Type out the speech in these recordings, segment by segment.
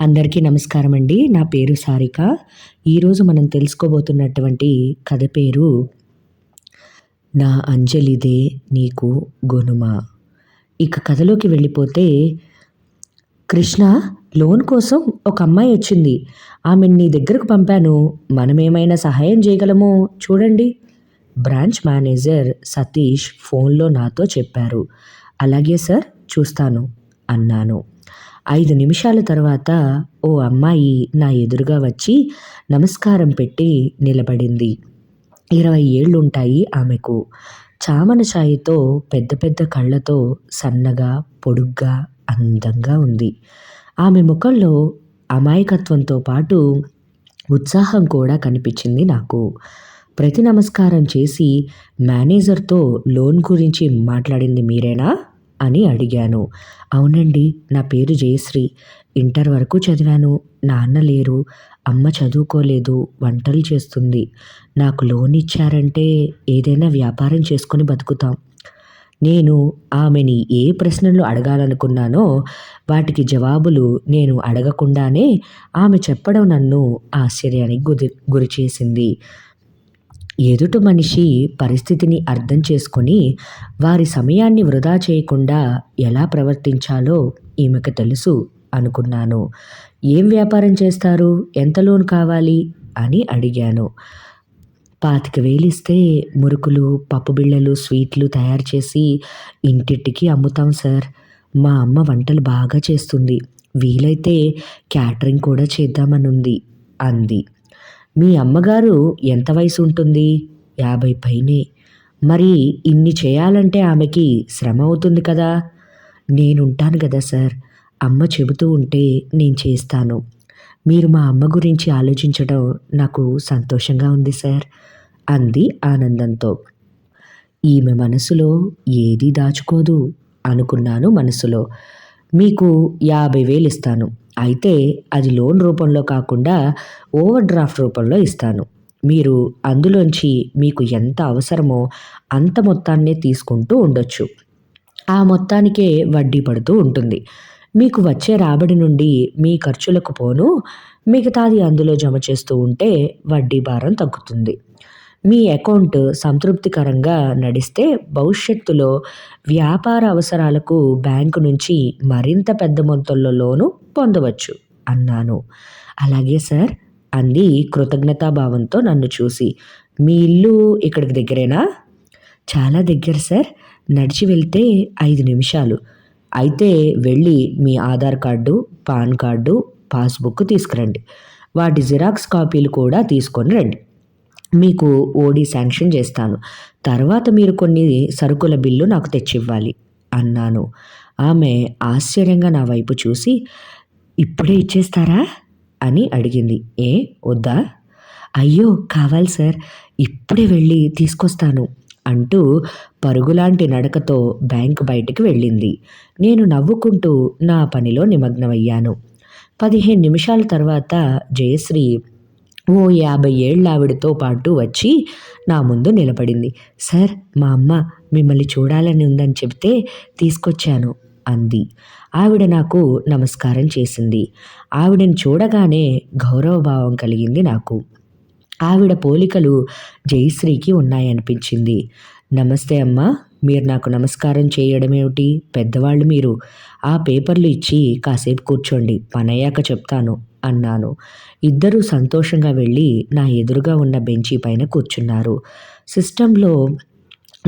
అందరికీ నమస్కారం అండి నా పేరు సారిక. ఈరోజు మనం తెలుసుకోబోతున్నటువంటి కథ పేరు నా అంజలిదే నీకు గొనుమ. ఇక కథలోకి వెళ్ళిపోతే కృష్ణ లోన్ కోసం ఒక అమ్మాయి వచ్చింది. ఆమెను నీ దగ్గరకు పంపాను. మనమేమైనా సహాయం చేయగలమో చూడండి. బ్రాంచ్ మేనేజర్ సతీష్ ఫోన్లో నాతో చెప్పారు. అలాగే సార్ చూస్తాను అన్నాను. ఐదు నిమిషాల తర్వాత ఓ అమ్మాయి నా ఎదురుగా వచ్చి నమస్కారం పెట్టి నిలబడింది. ఇరవై ఏళ్ళుంటాయి ఆమెకు. చామన ఛాయతో పెద్ద పెద్ద కళ్ళతో సన్నగా పొడుగ్గా అందంగా ఉంది. ఆమె ముఖంలో అమాయకత్వంతో పాటు ఉత్సాహం కూడా కనిపించింది నాకు. ప్రతి నమస్కారం చేసి మేనేజర్తో లోన్ గురించి మాట్లాడింది మీరేనా? అని అడిగాను. అవునండి నా పేరు జయశ్రీ. ఇంటర్ వరకు చదివాను. నాన్న లేరు. అమ్మ చదువుకోలేదు. వంటలు చేస్తుంది. నాకు లోన్ ఇచ్చారంటే ఏదైనా వ్యాపారం చేసుకొని బతుకుతాం. నేను ఆమెని ఏ ప్రశ్నలు అడగాలనుకున్నానో వాటికి జవాబులు నేను అడగకుండానే ఆమె చెప్పడం నన్ను ఆశ్చర్యానికి గురి గురిచేసింది. ఎదుటి మనిషి పరిస్థితిని అర్థం చేసుకొని వారి సమయాన్ని వృధా చేయకుండా ఎలా ప్రవర్తించాలో ఈమెకు తెలుసు అనుకున్నాను. ఏం వ్యాపారం చేస్తారు? ఎంత లోన్ కావాలి? అని అడిగాను. పాతిక వేలిస్తే మురుకులు పప్పు బిళ్ళలు స్వీట్లు తయారు చేసి ఇంటింటికి అమ్ముతాం సార్. మా అమ్మ వంటలు బాగా చేస్తుంది. వీలైతే క్యాటరింగ్ కూడా చేద్దామనుంది అంది. మీ అమ్మగారు ఎంత వయసు ఉంటుంది యాభై పైనే. మరి ఇన్ని చేయాలంటే ఆమెకి శ్రమ అవుతుంది కదా? నేనుంటాను కదా సార్. అమ్మ చెబుతూ ఉంటే నేను చేస్తాను. మీరు మా అమ్మ గురించి ఆలోచించడం నాకు సంతోషంగా ఉంది సార్ అంది ఆనందంతో. ఈమె మనసులో ఏదీ దాచుకోదు అనుకున్నాను మనసులో. మీకు యాభై వేలు ఇస్తాను అయితే అది లోన్ రూపంలో కాకుండా ఓవర్ డ్రాఫ్ట్ రూపంలో ఇస్తాను. మీరు అందులోంచి మీకు ఎంత అవసరమో అంత మొత్తాన్నే తీసుకుంటూ ఉండొచ్చు. ఆ మొత్తానికే వడ్డీ పడుతూ ఉంటుంది. మీకు వచ్చే రాబడి నుండి మీ ఖర్చులకు పోను మిగతాది అందులో జమ చేస్తూ ఉంటే వడ్డీ భారం తగ్గుతుంది. మీ అకౌంట్ సంతృప్తికరంగా నడిస్తే భవిష్యత్తులో వ్యాపార అవసరాలకు బ్యాంకు నుంచి మరింత పెద్ద మొత్తంలో లోను పొందవచ్చు అన్నాను. అలాగే సార్ అంది కృతజ్ఞతాభావంతో నన్ను చూసి. మీ ఇల్లు ఇక్కడికి దగ్గరేనా? చాలా దగ్గర సార్ నడిచి వెళ్తే ఐదు నిమిషాలు. అయితే వెళ్ళి మీ Aadhaar card PAN card passbook తీసుకురండి. వాటి జిరాక్స్ కాపీలు కూడా తీసుకొని రండి. మీకు ఓడి శాంక్షన్ చేస్తాను. తర్వాత మీరు కొన్ని సరుకుల బిల్లు నాకు తెచ్చివ్వాలి అన్నాను. ఆమె ఆశ్చర్యంగా నా వైపు చూసి ఇప్పుడే ఇచ్చేస్తారా? అని అడిగింది. ఏ? వద్దా? అయ్యో కావాలి సార్. ఇప్పుడే వెళ్ళి తీసుకొస్తాను అంటూ పరుగులాంటి నడకతో బ్యాంక్ బయటికి వెళ్ళింది. నేను నవ్వుకుంటూ నా పనిలో నిమగ్నమయ్యాను. పదిహేను నిమిషాల తర్వాత జయశ్రీ ఓ యాభై ఏళ్ళ ఆవిడతో పాటు వచ్చి నా ముందు నిలబడింది. సార్ మా అమ్మ మిమ్మల్ని చూడాలని ఉందని చెబితే తీసుకొచ్చాను అంది. ఆవిడ నాకు నమస్కారం చేసింది. ఆవిడని చూడగానే గౌరవభావం కలిగింది నాకు. ఆవిడ పోలికలు జయశ్రీకి ఉన్నాయనిపించింది. నమస్తే అమ్మా మీరు నాకు నమస్కారం చేయడమేమిటి? పెద్దవాళ్ళు మీరు. ఆ పేపర్లు ఇచ్చి కాసేపు కూర్చోండి. పనయ్యాక చెప్తాను అన్నాను. ఇద్దరూ సంతోషంగా వెళ్ళి నా ఎదురుగా ఉన్న బెంచీ పైన కూర్చున్నారు. సిస్టంలో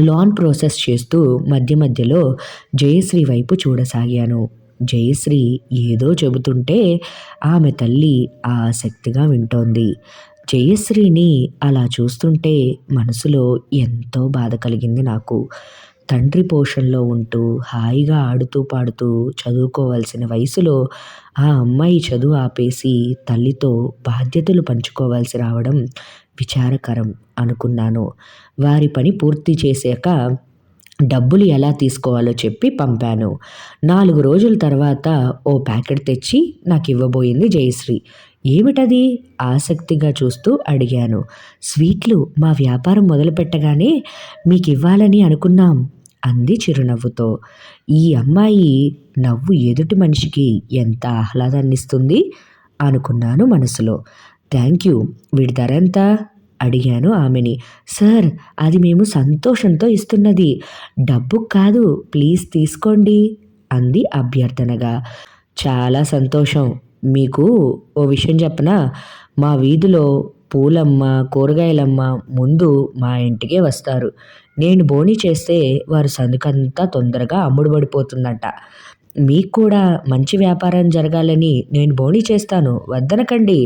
లాన్ ప్రాసెస్ చేస్తూ మధ్య మధ్యలో జయశ్రీ వైపు చూడసాగాను. జయశ్రీ ఏదో చెబుతుంటే ఆమె తల్లి ఆసక్తిగా వింటోంది. జయశ్రీని అలా చూస్తుంటే మనసులో ఎంతో బాధ కలిగింది నాకు. తండ్రి పోషణలో ఉంటూ హాయిగా ఆడుతూ పాడుతూ చదువుకోవాల్సిన వయసులో ఆ అమ్మాయి చదువు ఆపేసి తల్లితో బాధ్యతలు పంచుకోవాల్సి రావడం విచారకరం అనుకున్నాను. వారి పని పూర్తి చేశాక డబ్బులు ఎలా తీసుకోవాలో చెప్పి పంపాను. నాలుగు రోజుల తర్వాత ఓ ప్యాకెట్ తెచ్చి నాకు ఇవ్వబోయింది జయశ్రీ. ఏమిటది? ఆసక్తిగా చూస్తూ అడిగాను. స్వీట్లు మా వ్యాపారం మొదలుపెట్టగానే మీకు ఇవ్వాలని అనుకున్నాం. అంది చిరునవ్వుతో. ఈ అమ్మాయి నవ్వు ఎదుటి మనిషికి ఎంత ఆహ్లాదాన్నిస్తుంది అనుకున్నాను మనసులో. Thank you. వీడి ధర ఎంత? అడిగాను ఆమెని. సార్ అది మేము సంతోషంతో ఇస్తున్నది. డబ్బు కాదు ప్లీజ్ తీసుకోండి అంది అభ్యర్థనగా. చాలా సంతోషం. మీకు ఓ విషయం చెప్పనా? మా వీధిలో పూలమ్మ కూరగాయలమ్మ ముందు మా ఇంటికే వస్తారు. నేను బోని చేస్తే వారు సందుకంతా తొందరగా అమ్ముడుపడిపోతుందంట మీకు కూడా మంచి వ్యాపారం జరగాలని నేను బోని చేస్తాను. వద్దనకండి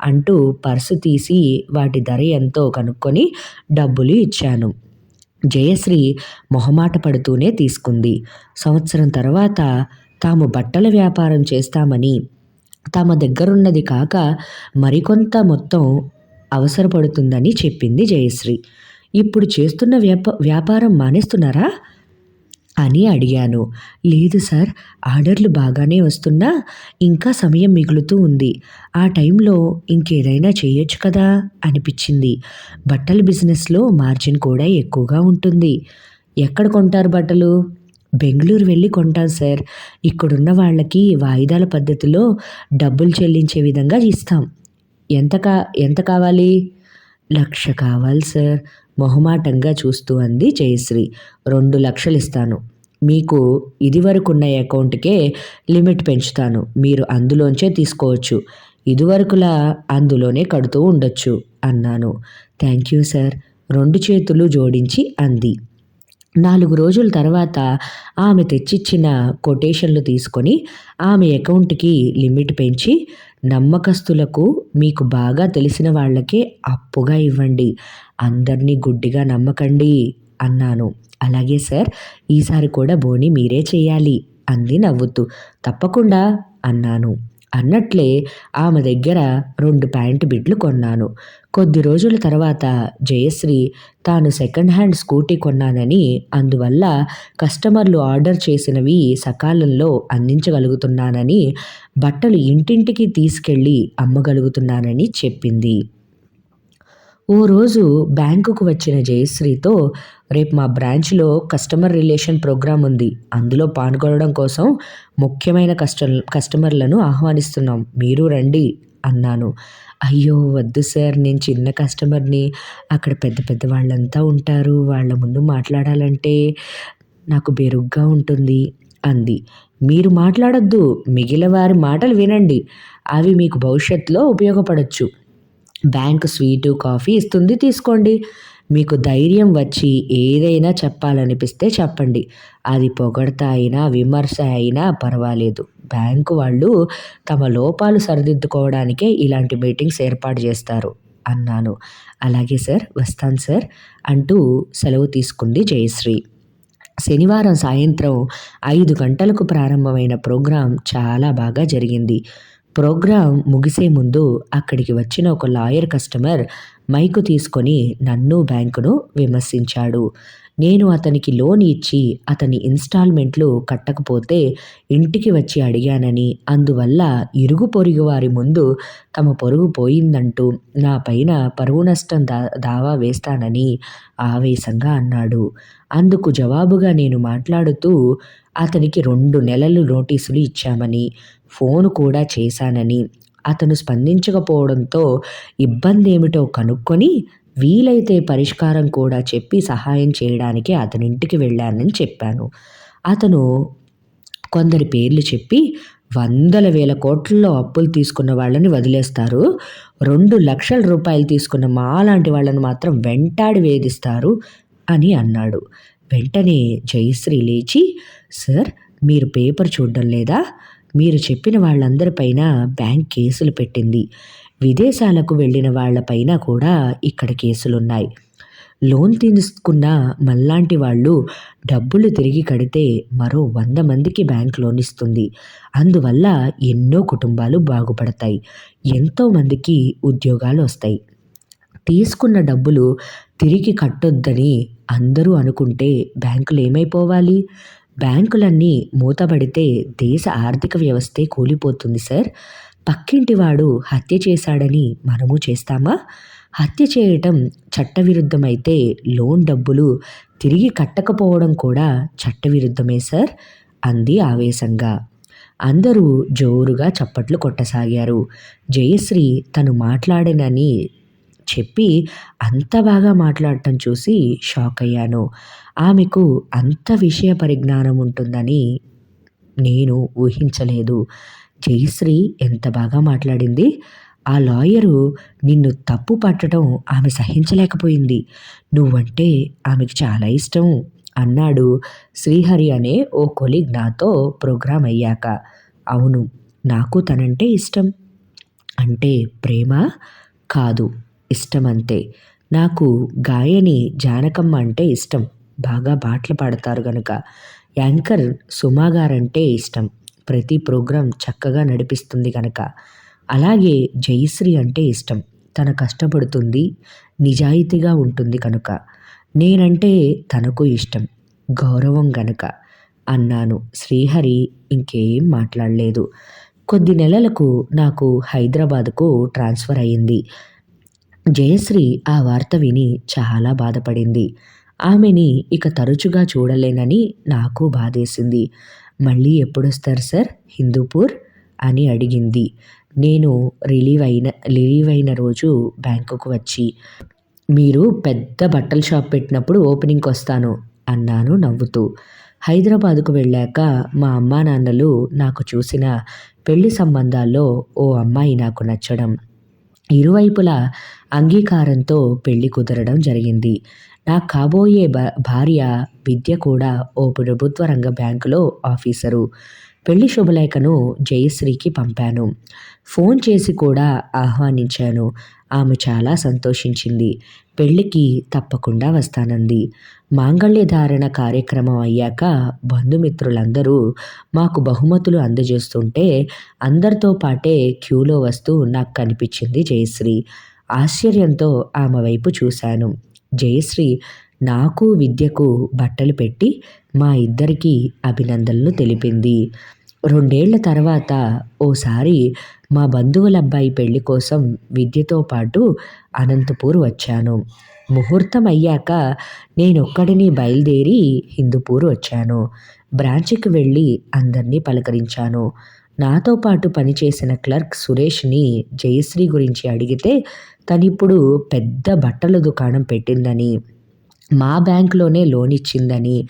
అంటూ పర్సు తీసి వాటి ధర ఎంతో కనుక్కొని డబ్బులు ఇచ్చాను. జయశ్రీ మొహమాట పడుతూనే తీసుకుంది. సంవత్సరం తర్వాత తాము బట్టల వ్యాపారం చేస్తామని తమ దగ్గరున్నది కాక మరికొంత మొత్తం అవసరపడుతుందని చెప్పింది జయశ్రీ. ఇప్పుడు చేస్తున్న వ్యాప వ్యాపారం మానేస్తున్నారా? అని అడిగాను. లేదు సార్ ఆర్డర్లు బాగానే వస్తున్నా ఇంకా సమయం మిగులుతూ ఉంది. ఆ టైంలో ఇంకేదైనా చేయొచ్చు కదా? అనిపించింది. బట్టల బిజినెస్లో మార్జిన్ కూడా ఎక్కువగా ఉంటుంది. ఎక్కడ కొంటారు బట్టలు? బెంగళూరు వెళ్ళి కొంటాం సార్. ఇక్కడున్న వాళ్ళకి వాయిదాల పద్ధతిలో డబ్బులు చెల్లించే విధంగా ఇస్తాం. ఎంత కా ఎంత కావాలి? లక్ష కావాలి సార్. మొహమాటంగా చూస్తూ అంది జయశ్రీ. రెండు లక్షలు ఇస్తాను మీకు ఇదివరకున్న అకౌంట్కే లిమిట్ పెంచుతాను. మీరు అందులోంచే తీసుకోవచ్చు. ఇదివరకులా అందులోనే కడుతూ ఉండొచ్చు అన్నాను. Thank you sir. రెండు చేతులు జోడించి అంది. నాలుగు రోజుల తర్వాత ఆమె తెచ్చిచ్చిన కొటేషన్లు తీసుకొని ఆమె అకౌంట్కి లిమిట్ పెంచి నమ్మకస్తులకు మీకు బాగా తెలిసిన వాళ్ళకే అప్పుగా ఇవ్వండి. అందరినీ గుడ్డిగా నమ్మకండి అన్నాను. అలాగే సార్ ఈసారి కూడా బోని మీరే చేయాలి అంది నవ్వుతూ. తప్పకుండా అన్నాను. అన్నట్లే ఆమె దగ్గర రెండు ప్యాంటు బిడ్లు కొన్నాను. కొద్ది రోజుల తర్వాత జయశ్రీ తాను సెకండ్ హ్యాండ్ స్కూటీ కొన్నానని అందువల్ల కస్టమర్లు ఆర్డర్ చేసినవి సకాలంలో అందించగలుగుతున్నానని బట్టలు ఇంటింటికి తీసుకెళ్ళి అమ్మగలుగుతున్నానని చెప్పింది. ఓ రోజు బ్యాంకుకు వచ్చిన జయశ్రీతో రేపు మా బ్రాంచ్లో కస్టమర్ రిలేషన్ ప్రోగ్రాం ఉంది. అందులో పాల్గొనడం కోసం ముఖ్యమైన కస్ట కస్టమర్లను ఆహ్వానిస్తున్నాం. మీరు రండి అన్నాను. అయ్యో వద్దు సార్. నేను చిన్న కస్టమర్ని. అక్కడ పెద్ద పెద్ద వాళ్ళంతా ఉంటారు. వాళ్ళ ముందు మాట్లాడాలంటే నాకు బెరుగ్గా ఉంటుంది అంది. మీరు మాట్లాడొద్దు. మిగిలిన వారి మాటలు వినండి. అవి మీకు భవిష్యత్తులో ఉపయోగపడవచ్చు బ్యాంక్ స్వీటు కాఫీ ఇస్తుంది. తీసుకోండి. మీకు ధైర్యం వచ్చి ఏదైనా చెప్పాలనిపిస్తే చెప్పండి. అది పొగడత అయినా విమర్శ అయినా పర్వాలేదు. బ్యాంకు వాళ్ళు తమ లోపాలు సరిదిద్దుకోవడానికే ఇలాంటి మీటింగ్స్ ఏర్పాటు చేస్తారు అన్నాను. అలాగే సార్ వస్తాను సార్ అంటూ సెలవు తీసుకుంది జయశ్రీ. శనివారం సాయంత్రం ఐదు గంటలకు ప్రారంభమైన ప్రోగ్రాం చాలా బాగా జరిగింది. ప్రోగ్రాం ముగిసే ముందు అక్కడికి వచ్చిన ఒక లాయర్ కస్టమర్ మైకు తీసుకొని నన్ను బ్యాంకును విమర్శించాడు. నేను అతనికి లోన్ ఇచ్చి అతని ఇన్స్టాల్మెంట్లు కట్టకపోతే ఇంటికి వచ్చి అడిగానని అందువల్ల ఇరుగు పొరుగు వారి ముందు తమ పొరుగు పోయిందంటూ నా పైన పరువు నష్టం దా దావా వేస్తానని ఆవేశంగా అన్నాడు. అందుకు జవాబుగా నేను మాట్లాడుతూ అతనికి రెండు నెలలు నోటీసులు ఇచ్చామని ఫోన్ కూడా చేశానని. అతను స్పందించకపోవడంతో ఇబ్బంది ఏమిటో కనుక్కొని వీలైతే పరిష్కారం కూడా చెప్పి సహాయం చేయడానికి అతనింటికి వెళ్ళానని చెప్పాను. అతను కొందరి పేర్లు చెప్పి వందల వేల కోట్లలో అప్పులు తీసుకున్న వాళ్ళని వదిలేస్తారు. రెండు లక్షల రూపాయలు తీసుకున్న మాలాంటి వాళ్ళని మాత్రం వెంటాడి వేధిస్తారు అని అన్నాడు. వెంటనే జయశ్రీ లేచి సార్ మీరు పేపర్ చూడడం లేదా? మీరు చెప్పిన వాళ్ళందరిపైన బ్యాంక్ కేసులు పెట్టింది. విదేశాలకు వెళ్ళిన వాళ్ళపైన కూడా ఇక్కడ కేసులున్నాయి. లోన్ తీసుకున్న మళ్ళాంటి వాళ్ళు డబ్బులు తిరిగి కడితే మరో వంద మందికి బ్యాంక్ లోన్ ఇస్తుంది. అందువల్ల ఎన్నో కుటుంబాలు బాగుపడతాయి. ఎంతోమందికి ఉద్యోగాలు వస్తాయి. తీసుకున్న డబ్బులు తిరిగి కట్టొద్దని అందరూ అనుకుంటే బ్యాంకులు ఏమైపోవాలి బ్యాంకులన్నీ మూతబడితే దేశ ఆర్థిక వ్యవస్థే కూలిపోతుంది సార్. పక్కింటివాడు హత్య చేశాడని మనము చేస్తామా? హత్య చేయటం చట్టవిరుద్ధమైతే లోన్ డబ్బులు తిరిగి కట్టకపోవడం కూడా చట్టవిరుద్ధమే సార్ అంది ఆవేశంగా. అందరూ జోరుగా చప్పట్లు కొట్టసాగారు. జయశ్రీ తను మాట్లాడనని చెప్పి అంత బాగా మాట్లాడటం చూసి షాక్ అయ్యాను ఆమెకు అంత విషయ పరిజ్ఞానం ఉంటుందని నేను ఊహించలేదు. జయశ్రీ ఎంత బాగా మాట్లాడింది? ఆ లాయరు నిన్ను తప్పు పట్టడం ఆమె సహించలేకపోయింది. నువ్వంటే ఆమెకు చాలా ఇష్టం అన్నాడు శ్రీహరి అనే ఓ కొలీగ్ నాతో ప్రోగ్రాం అయ్యాక. అవును నాకు తనంటే ఇష్టం. అంటే ప్రేమ? కాదు. ఇష్టం అంతే నాకు గాయని జానకమ్మ అంటే ఇష్టం. బాగా పాటలు పాడతారు గనుక. యాంకర్ సుమా గారంటే ఇష్టం. ప్రతి ప్రోగ్రాం చక్కగా నడిపిస్తుంది కనుక అలాగే జయశ్రీ అంటే ఇష్టం. తన కష్టపడుతుంది నిజాయితీగా ఉంటుంది కనుక నేనంటే తనకు ఇష్టం. గౌరవం గనుక. అన్నాను. శ్రీహరి ఇంకేం మాట్లాడలేదు. కొద్ది నెలలకు నాకు హైదరాబాద్కు ట్రాన్స్ఫర్ అయ్యింది జయశ్రీ ఆ వార్త విని చాలా బాధపడింది. ఆమెని ఇక తరచుగా చూడలేనని నాకు బాధేసింది. మళ్ళీ ఎప్పుడొస్తారు సార్? హిందూపూర్? అని అడిగింది. నేను రిలీవ్ అయిన రిలీవ్ అయిన రోజు బ్యాంకుకు వచ్చి మీరు పెద్ద బట్టల షాప్ పెట్టినప్పుడు ఓపెనింగ్కి వస్తాను అన్నాను నవ్వుతూ. హైదరాబాదుకు వెళ్ళాక మా అమ్మా నాన్నలు నాకు చూసిన పెళ్ళి సంబంధాల్లో ఓ అమ్మాయి నాకు నచ్చడం ఇరువైపులా అంగీకారంతో పెళ్ళి కుదరడం జరిగింది. నా కాబోయే భార్య విద్య కూడా ఓ ప్రభుత్వ రంగ బ్యాంకులో ఆఫీసరు. పెళ్ళి శుభలేఖను జయశ్రీకి పంపాను. ఫోన్ చేసి కూడా ఆహ్వానించాను. ఆమె చాలా సంతోషించింది. పెళ్ళికి తప్పకుండా వస్తానంది. మాంగళ్య ధారణ కార్యక్రమం అయ్యాక బంధుమిత్రులందరూ మాకు బహుమతులు అందజేస్తుంటే అందరితో పాటే క్యూలో వస్తూ నాకు కనిపించింది జయశ్రీ. ఆశ్చర్యంతో ఆమె వైపు చూశాను. జయశ్రీ నాకు విద్యకు బట్టలు పెట్టి మా ఇద్దరికీ అభినందనలు తెలిపింది. రెండేళ్ళ తర్వాత ఓసారి మా బంధువుల అబ్బాయి పెళ్ళి కోసం విద్యతో పాటు అనంతపూర్ వచ్చాను. ముహూర్తం అయ్యాక నేనొక్కడిని బయలుదేరి హిందూపూర్ వచ్చాను. బ్రాంచ్కి వెళ్ళి అందరినీ పలకరించాను. నాతో పాటు పనిచేసిన క్లర్క్ సురేష్ని జయశ్రీ గురించి అడిగితే తనిప్పుడు పెద్ద బట్టల దుకాణం పెట్టిందని మా బ్యాంకులోనే లోన్ ఇచ్చిందని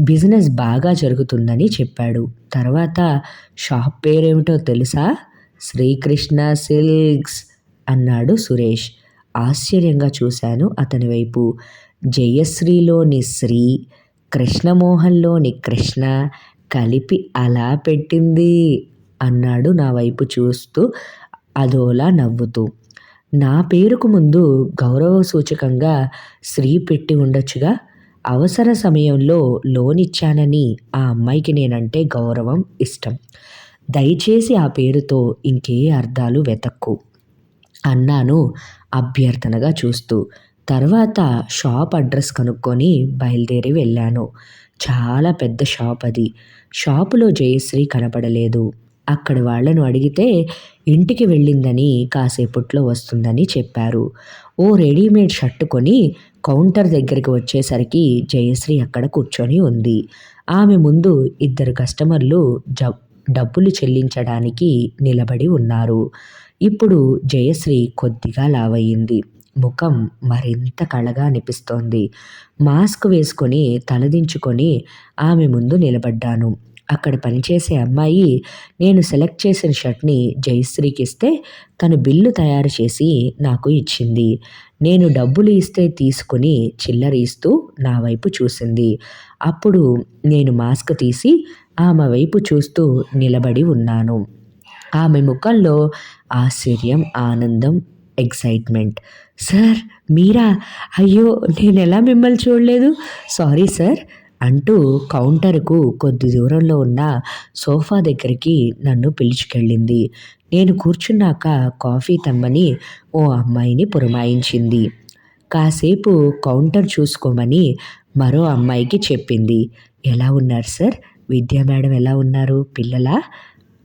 బిజినెస్ బాగా జరుగుతుందని చెప్పాడు. తర్వాత షాప్ పేరేమిటో తెలుసా? శ్రీకృష్ణ సిల్క్స్ అన్నాడు సురేష్. ఆశ్చర్యంగా చూశాను అతని వైపు. జయశ్రీలోని శ్రీ కృష్ణమోహన్లోని కృష్ణ కలిపి అలా పెట్టింది అన్నాడు నా వైపు చూస్తూ అదోలా నవ్వుతూ. నా పేరుకు ముందు గౌరవ సూచకంగా శ్రీ పెట్టి ఉండొచ్చుగా? అవసర సమయంలో లోన్ ఇచ్చానని ఆ అమ్మాయికి నేనంటే గౌరవం ఇష్టం. దయచేసి ఆ పేరుతో ఇంకే అర్థాలు వెతక్కు. అన్నాను అభ్యర్థనగా చూస్తూ. తర్వాత షాప్ అడ్రస్ కనుక్కొని బయలుదేరి వెళ్ళాను. చాలా పెద్ద షాప్ అది. షాపులో జయశ్రీ కనపడలేదు. అక్కడ వాళ్ళను అడిగితే ఇంటికి వెళ్ళిందని కాసేపట్లో వస్తుందని చెప్పారు. ఓ రెడీమేడ్ షర్టు కొని కౌంటర్ దగ్గరికి వచ్చేసరికి జయశ్రీ అక్కడ కూర్చొని ఉంది. ఆమె ముందు ఇద్దరు కస్టమర్లు జ డబ్బులు చెల్లించడానికి నిలబడి ఉన్నారు. ఇప్పుడు జయశ్రీ కొద్దిగా లావయ్యింది. ముఖం మరింత కళగా అనిపిస్తోంది. మాస్క్ వేసుకొని తలదించుకొని ఆమె ముందు నిలబడ్డాను. అక్కడ పనిచేసే అమ్మాయి నేను సెలెక్ట్ చేసిన షర్ట్ని జయశ్రీకి ఇస్తే తను బిల్లు తయారు చేసి నాకు ఇచ్చింది. నేను డబ్బులు ఇస్తే తీసుకుని చిల్లర ఇస్తూ నా వైపు చూసింది. అప్పుడు నేను మాస్క్ తీసి ఆమె వైపు చూస్తూ నిలబడి ఉన్నాను. ఆమె ముఖంలో ఆశ్చర్యం ఆనందం ఎక్సైట్మెంట్. సార్ మీరా? అయ్యో నేను ఎలా మిమ్మల్ని చూడలేదు? సారీ సార్ అంటూ కౌంటర్కు కొద్ది దూరంలో ఉన్న సోఫా దగ్గరికి నన్ను పిలుచుకెళ్ళింది. నేను కూర్చున్నాక కాఫీ తమ్మని ఓ అమ్మాయిని పురమాయించింది. కాసేపు కౌంటర్ చూసుకోమని మరో అమ్మాయికి చెప్పింది. ఎలా ఉన్నారు సార్? విద్యా మేడం ఎలా ఉన్నారు? పిల్లలా?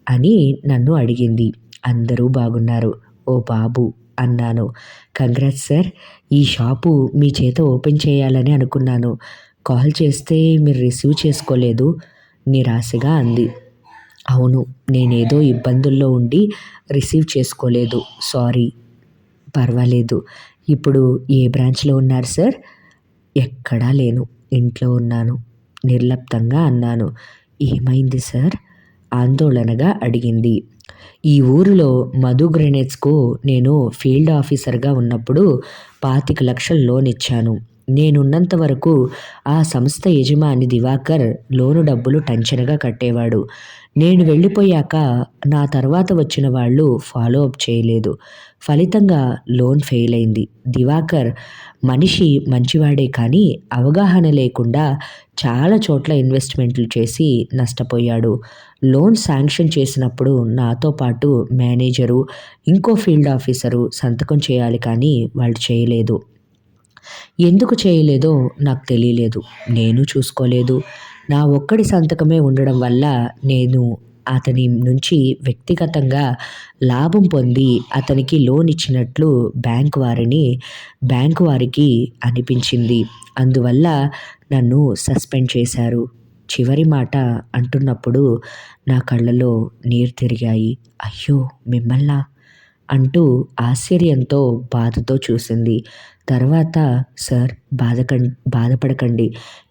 అని నన్ను అడిగింది. అందరూ బాగున్నారు. ఓ బాబు అన్నాను. కంగ్రాట్స్ సార్ ఈ షాపు మీ చేత ఓపెన్ చేయాలని అనుకున్నాను. కాల్ చేస్తే మీరు రిసీవ్ చేసుకోలేదు నిరాశగా అంది. అవును నేనేదో ఇబ్బందుల్లో ఉండి రిసీవ్ చేసుకోలేదు. సారీ. పర్వాలేదు. ఇప్పుడు ఏ బ్రాంచ్లో ఉన్నారు సార్? ఎక్కడా లేను. ఇంట్లో ఉన్నాను. నిర్లప్తంగా అన్నాను. ఏమైంది సార్? ఆందోళనగా అడిగింది. ఈ ఊరిలో మధు గ్రెనేట్స్కు నేను ఫీల్డ్ ఆఫీసర్గా ఉన్నప్పుడు పాతిక లక్షల లోన్ ఇచ్చాను. నేనున్నంత వరకు ఆ సంస్థ యజమాని దివాకర్ లోను డబ్బులు టంచనగా కట్టేవాడు. నేను వెళ్ళిపోయాక నా తర్వాత వచ్చిన వాళ్ళు ఫాలో అప్ చేయలేదు. ఫలితంగా లోన్ ఫెయిల్ అయింది. దివాకర్ మనిషి మంచివాడే కానీ అవగాహన లేకుండా చాలా చోట్ల ఇన్వెస్ట్మెంట్లు చేసి నష్టపోయాడు. లోన్ శాంక్షన్ చేసినప్పుడు నాతో పాటు మేనేజరు ఇంకో ఫీల్డ్ ఆఫీసరు సంతకం చేయాలి కానీ వాళ్ళు చేయలేదు. ఎందుకు చేయలేదో నాకు తెలియలేదు. నేను చూసుకోలేదు. నా ఒక్కడి సంతకమే ఉండడం వల్ల నేను అతని నుంచి వ్యక్తిగతంగా లాభం పొంది అతనికి లోన్ ఇచ్చినట్లు బ్యాంక్ వారిని బ్యాంకు వారికి అనిపించింది. అందువల్ల నన్ను సస్పెండ్ చేశారు. చివరి మాట అంటున్నప్పుడు నా కళ్ళలో నీరు తిరిగాయి. అయ్యో మిమ్మల్నా? అంటూ ఆశ్చర్యంతో బాధతో చూసింది. తర్వాత సార్ బాధకం బాధపడకండి.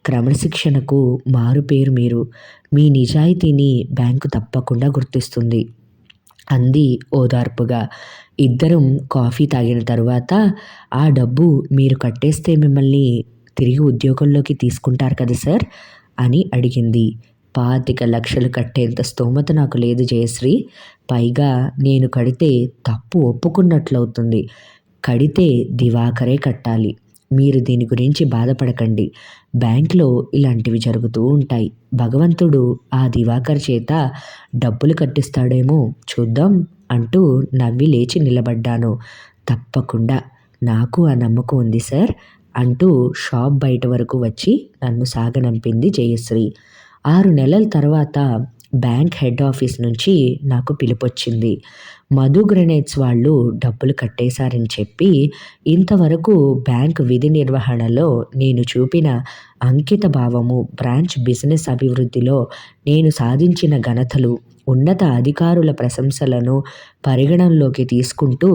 క్రమశిక్షణకు మారు పేరు మీరు. మీ నిజాయితీని బ్యాంకు తప్పకుండా గుర్తిస్తుంది అంది ఓదార్పుగా. ఇద్దరం కాఫీ తాగిన తర్వాత ఆ డబ్బు మీరు కట్టేస్తే మిమ్మల్ని తిరిగి ఉద్యోగంలోకి తీసుకుంటారు కదా సార్ అని అడిగింది. పాతిక లక్షలు కట్టేంత స్తోమత నాకు లేదు జయశ్రీ. పైగా నేను కడితే తప్పు ఒప్పుకున్నట్లవుతుంది. కడితే దివాకరే కట్టాలి. మీరు దీని గురించి బాధపడకండి. బ్యాంక్లో ఇలాంటివి జరుగుతూ ఉంటాయి. భగవంతుడు ఆ దివాకర్ చేత డబ్బులు కట్టిస్తాడేమో చూద్దాం అంటూ నవ్వి లేచి నిలబడ్డాను. తప్పకుండా నాకు ఆ నమ్మకం ఉంది సార్ అంటూ షాప్ బయట వరకు వచ్చి నన్ను సాగనంపింది జయశ్రీ. ఆరు నెలల తర్వాత బ్యాంక్ హెడ్ ఆఫీస్ నుంచి నాకు పిలుపొచ్చింది. మధు గ్రెనేట్స్ వాళ్ళు డబ్బులు కట్టేశారని చెప్పి ఇంతవరకు బ్యాంక్ విధి నిర్వహణలో నేను చూపిన అంకిత భావము బ్రాంచ్ బిజినెస్ అభివృద్ధిలో నేను సాధించిన ఘనతలు ఉన్నత అధికారుల ప్రశంసలను పరిగణనలోకి తీసుకుంటూ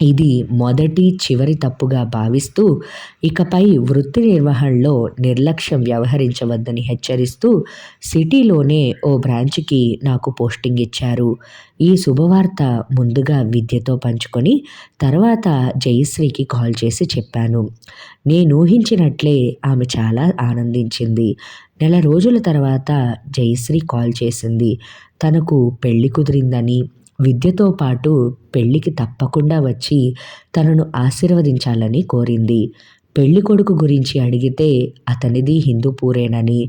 ఇది మొదటి చివరి తప్పుగా భావిస్తూ ఇకపై వృత్తి నిర్వహణలో నిర్లక్ష్యం వ్యవహరించవద్దని హెచ్చరిస్తూ సిటీలోనే ఓ బ్రాంచ్కి నాకు పోస్టింగ్ ఇచ్చారు. ఈ శుభవార్త ముందుగా విద్యతో పంచుకొని తర్వాత జయశ్రీకి కాల్ చేసి చెప్పాను. నేను ఊహించినట్లే ఆమె చాలా ఆనందించింది. నెల రోజుల తర్వాత జయశ్రీ కాల్ చేసింది. తనకు పెళ్ళి కుదిరిందని విద్యతో పాటు పెళ్ళికి తప్పకుండా వచ్చి తనను ఆశీర్వదించాలని కోరింది. పెళ్ళి కొడుకు గురించి అడిగితే అతనిది హిందూపూరేనని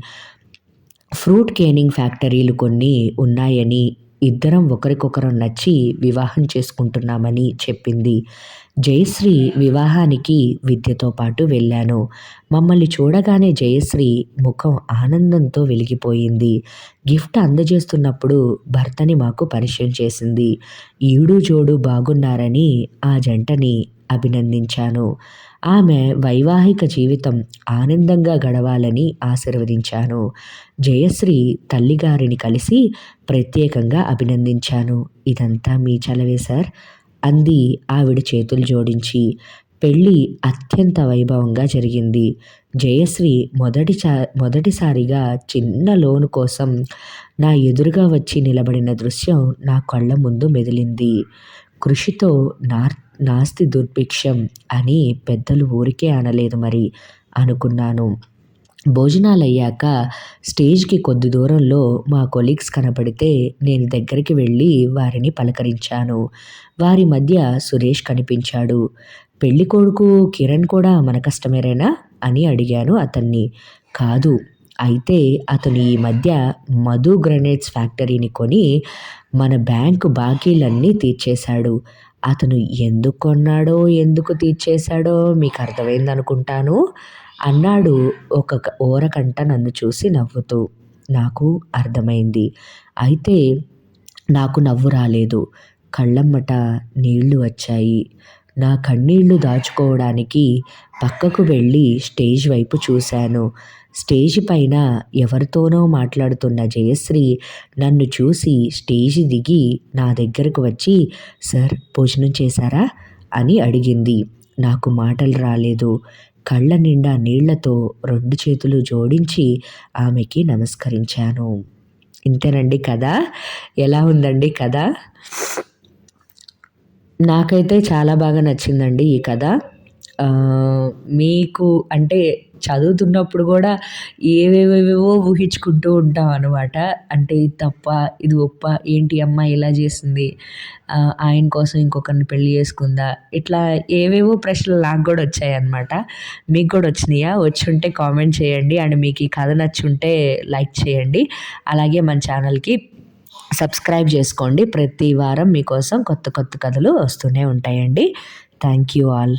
ఫ్రూట్ కేనింగ్ ఫ్యాక్టరీలు కొన్ని ఉన్నాయని ఇద్దరం ఒకరికొకరం నచ్చి వివాహం చేసుకుంటున్నామని చెప్పింది. జయశ్రీ వివాహానికి విద్యతో పాటు వెళ్ళాను. మమ్మల్ని చూడగానే జయశ్రీ ముఖం ఆనందంతో వెలిగిపోయింది. గిఫ్ట్ అందజేస్తున్నప్పుడు భర్తని మాకు పరిచయం చేసింది. ఈడు జోడు బాగున్నారని ఆ జంటని అభినందించాను. ఆమె వైవాహిక జీవితం ఆనందంగా గడవాలని ఆశీర్వదించాను. జయశ్రీ తల్లిగారిని కలిసి ప్రత్యేకంగా అభినందించాను. ఇదంతా మీ చలవే సార్? అంది ఆవిడ చేతులు జోడించి. పెళ్ళి అత్యంత వైభవంగా జరిగింది. జయశ్రీ మొదటిసా మొదటిసారిగా చిన్న లోను కోసం నా ఎదురుగా వచ్చి నిలబడిన దృశ్యం నా కళ్ళ ముందు మెదిలింది. కృషితో నార్త్ నాస్తి దుర్భిక్షం అని పెద్దలు ఊరికే అనలేదు మరి అనుకున్నాను. భోజనాలు అయ్యాక స్టేజ్కి కొద్ది దూరంలో మా కొలీగ్స్ కనపడితే నేను దగ్గరికి వెళ్ళి వారిని పలకరించాను. వారి మధ్య సురేష్ కనిపించాడు. పెళ్ళి కొడుకు కిరణ్ కూడా మన కష్టమేరేనా అని అడిగాను అతన్ని. కాదు. అయితే అతను ఈ మధ్య మధు గ్రనేట్స్ ఫ్యాక్టరీని కొని మన బ్యాంకు బాకీలన్నీ తీర్చేశాడు. అతను ఎందుకు కొన్నాడో ఎందుకు తీర్చేశాడో మీకు అర్థమైంది అనుకుంటాను అన్నాడు ఒక ఓరకంట నన్ను చూసి నవ్వుతూ. నాకు అర్థమైంది. అయితే నాకు నవ్వు రాలేదు. కళ్ళమ్మట నీళ్ళు వచ్చాయి. నా కన్నీళ్ళు దాచుకోవడానికి పక్కకు వెళ్ళి స్టేజ్ వైపు చూశాను. స్టేజి పైన ఎవరితోనో మాట్లాడుతున్న జయశ్రీ నన్ను చూసి స్టేజ్ దిగి నా దగ్గరకు వచ్చి సార్ భోజనం చేశారా? అని అడిగింది. నాకు మాటలు రాలేదు. కళ్ళ నిండా నీళ్ళతో రెండు చేతులు జోడించి ఆమెకి నమస్కరించాను. ఇంతేనండి కథ ఎలా ఉందండి కథ? నాకైతే చాలా బాగా నచ్చిందండి ఈ కథ. మీకు అంటే చదువుతున్నప్పుడు కూడా ఏవేవేవో ఊహించుకుంటూ ఉంటాం అనమాట అంటే ఇది తప్ప ఇది ఒప్ప ఏంటి అమ్మ ఇలా చేసింది ఆయన కోసం ఇంకొకరిని పెళ్ళి చేసుకుందా ఇట్లా ఏవేవో ప్రశ్నలు నాకు కూడా వచ్చాయి అనమాట మీకు కూడా వచ్చినాయా? వచ్చి ఉంటే కామెంట్ చేయండి. అండ్ మీకు ఈ కథ నచ్చుంటే లైక్ చేయండి. అలాగే మన ఛానల్కి సబ్స్క్రైబ్ చేసుకోండి. ప్రతి వారం మీకోసం కొత్త కొత్త కథలు వస్తూనే ఉంటాయండి. Thank you all.